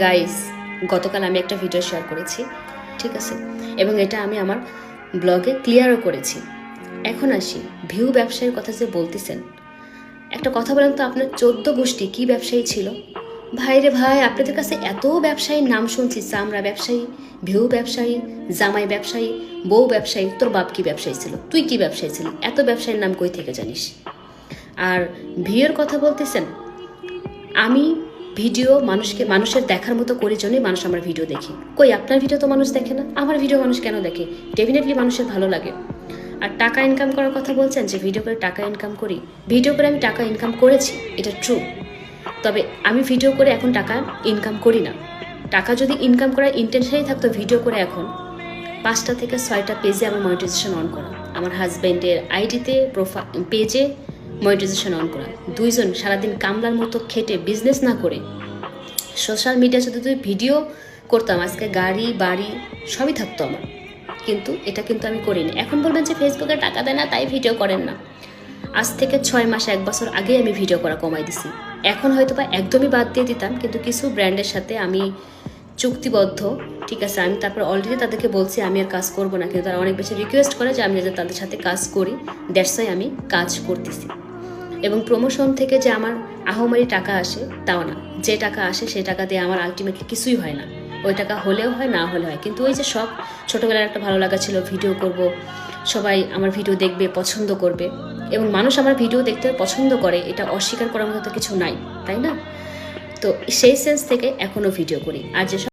Guys গতকাল আমি একটা ভিডিও শেয়ার করেছি, ঠিক আছে? এবং এটা আমি আমার ব্লগে ক্লিয়ারও করেছি। এখন আসি ভিউ ব্যবসায়ীর কথা যে বলতেছেন, একটা কথা বলেন তো আপনার চোদ্দ গোষ্ঠী কি ব্যবসায়ী ছিল? ভাই রে ভাই, আপনাদের কাছে এত ব্যবসায়ীর নাম শুনছি, চামড়া ব্যবসায়ী ভিউ ব্যবসায়ী, জামাই ব্যবসায়ী, বউ ব্যবসায়ী, তোর বাপ কি ব্যবসায়ী ছিল? তুই কি ব্যবসায়ী ছিলি? এত ব্যবসায়ীর নাম কই থেকে জানিস? আর ভিউয়ের কথা বলতেছেন, আমি ভিডিও মানুষকে, মানুষের দেখার মতো করি জন্যই মানুষ আমার ভিডিও দেখে। কই, আপনার ভিডিও তো মানুষ দেখে না। আমার ভিডিও মানুষ কেন দেখে? ডেফিনেটলি মানুষের ভালো লাগে। আর টাকা ইনকাম করার কথা বলছেন যে, ভিডিও করে টাকা ইনকাম করি। ভিডিও করে আমি টাকা ইনকাম করেছি, এটা ট্রু তবে আমি ভিডিও করে এখন টাকা ইনকাম করি না। টাকা যদি ইনকাম করার ইন্টেনশনই থাকতো ভিডিও করে এখন, পাঁচটা থেকে ছয়টা পেজে আমার মনিটাইজেশন অন করা। আমার হাজব্যান্ডের আইডিতে প্রোফাইল পেজে মনিটাইজেশন অন করা দুইজন সারাদিন কামলার মতো খেটে বিজনেস না করে সোশ্যাল মিডিয়া যদি ভিডিও করতাম, আজকে গাড়ি, বাড়ি সবই থাকতো আমার। কিন্তু এটা কিন্তু আমি করিনি। এখন বলবেন যে ফেসবুকে টাকা দেয় না, তাই ভিডিও করেন না। আজ থেকে ছয় মাস, এক বছর আগেই আমি ভিডিও করা কমাই দিছি। এখন হয়তো বা একদমই বাদ দিয়ে দিতাম, কিন্তু কিছু ব্র্যান্ডের সাথে আমি চুক্তিবদ্ধ, ঠিক আছে? আমি তারপর অলরেডি তাদেরকে বলছি, আমি আর কাজ করব না। কিন্তু তারা অনেক বেশি রিকোয়েস্ট করে যে আমি যাতে তাদের সাথে কাজ করি। দ্যাটস আমি কাজ করতেছি। এবং প্রমোশন থেকে যে আমার আহমারি টাকা আসে, তাও না। যে টাকা আসে, সেই টাকা দিয়ে আমার আলটিমেটলি কিছুই হয় না। ওই টাকা হলেও হয়, না হলে হয়। কিন্তু ওই যে সব ছোটোবেলার একটা ভালো লাগা ছিল ভিডিও করব, সবাই আমার ভিডিও দেখবে, পছন্দ করবে। এবং মানুষ আমার ভিডিও দেখতে পছন্দ করে, এটা অস্বীকার করার মতো কিছু নাই, তাই না? তো সেই সেন্স থেকে এখনও ভিডিও করি। আর যে